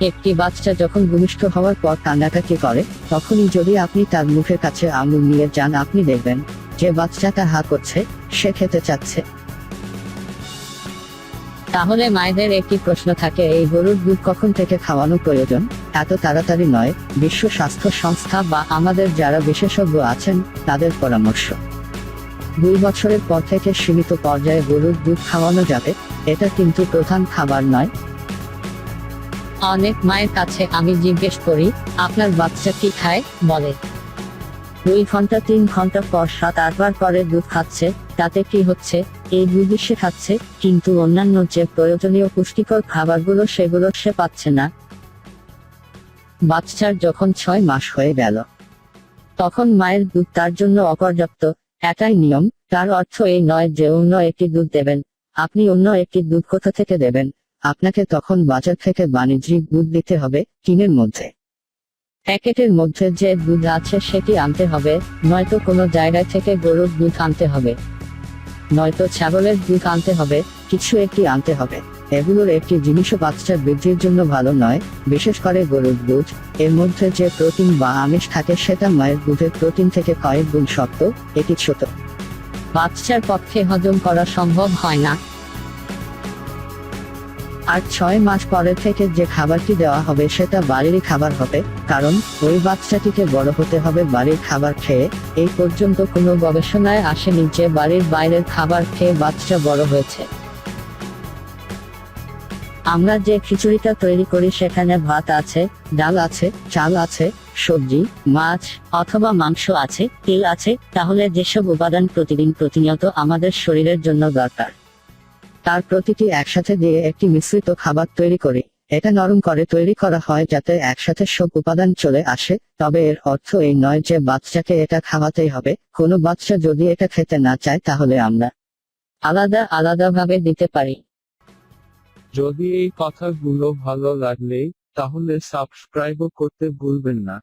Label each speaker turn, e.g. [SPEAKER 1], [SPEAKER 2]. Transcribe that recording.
[SPEAKER 1] একটি বাচ্চা যখন ভূমিষ্ঠ হওয়ার পর কান্নাকাটি করে, তখনই যদি আপনি তার মুখের কাছে আঙুল নিয়ে যান, আপনি দেখবেন যে বাচ্চাটা হা করছে, সে খেতে চাচ্ছে। তাহলে মায়েদের একটি প্রশ্ন থাকে, এই গরুর দুধ কখন থেকে খাওয়ানো প্রয়োজন? এত তাড়াতাড়ি নয়, বিশ্ব স্বাস্থ্য সংস্থা বা আমাদের যারা বিশেষজ্ঞ আছেন, তাদের পরামর্শ। দুই বছরের পর থেকে সীমিত পর্যায়ে গরুর দুধ খাওয়ানো যাবে, এটা কিন্তু প্রধান খাবার নয় অনেক মায়ের কাছে আমি জিজ্ঞেস করি, আপনার বাচ্চা কি খায়? বলে। দুই ঘণ্টা, তিন ঘণ্টা পর সাত আটবার পরে দুধ খাচ্ছে, তাতে কি হচ্ছে? এই দুধই সে খাচ্ছে, কিন্তু অন্যান্য যে প্রয়োজনীয় পুষ্টিকর খাবারগুলো সেগুলো সে পাচ্ছে না। বাচ্চার যখন ছয় মাস হয়ে গেল, তখন মায়ের দুধ তার জন্য অপর্যাপ্ত, এটাই নিয়ম। তার অর্থ এই নয় যে অন্য একটি দুধ দেবেন। আপনি অন্য একটি দুধ কোথা থেকে দেবেন? আপনাকে তখন বাজার থেকে বাণিজ্যিক দুধ দিতে হবে টিনের মধ্যে। প্যাকেটের মধ্যে যে দুধ আছে সেটি আনতে হবে, নয়তো কোনো জায়গায় থেকে গরুর দুধ আনতে হবে। নয়তো ছাগলের দুধ আনতে হবে, কিছু একটি আনতে হবে। এগুলোর একটি জিনিসও বাচ্চার বৃদ্ধির জন্য ভালো নয়, বিশেষ করে গরুর দুধ। এর মধ্যে যে প্রোটিন বা আমিষ থাকে সেটা মায়ের দুধের প্রোটিন থেকে কয়েক গুণ শক্ত, এটি ছোট। বাচ্চার পক্ষে হজম করা সম্ভব হয় না। আর ছয় মাস পরে থেকে যে খাবারটি দেওয়া হবে সেটা বাড়িরই খাবার হবে, কারণ ওই বাচ্চাটিকে বড় হতে হবে বাড়ির খাবার খেয়ে। এই পর্যন্ত কোনো গবেষণায় আসেনি যে বাড়ির বাইরের খাবার খেয়ে বাচ্চা বড় হয়েছে। আমরা যে খিচুড়িটা তৈরি করি সেখানে ভাত আছে, ডাল আছে, চাল আছে, সবজি, মাছ, অথবা মাংস আছে, তেল আছে, তাহলে যেসব উপাদান প্রতিদিন প্রতিনিয়ত আমাদের শরীরের জন্য দরকার। তার প্রতিটি একসাথে দিয়ে একটি মিশ্রিত খাবার তৈরি করি। এটা নরম করে তৈরি করা হয় যাতে একসাথে সব উপাদান চলে আসে, তবে এর অর্থ এই নয় যে বাচ্চাকে এটা খাওয়াতেই হবে। কোনো বাচ্চা যদি এটা খেতে না চায় তাহলে আমরা আলাদা আলাদাভাবে দিতে পারি।
[SPEAKER 2] যদি এই কথাগুলো ভালো লাগলে, তাহলে সাবস্ক্রাইবও করতে ভুলবেন না।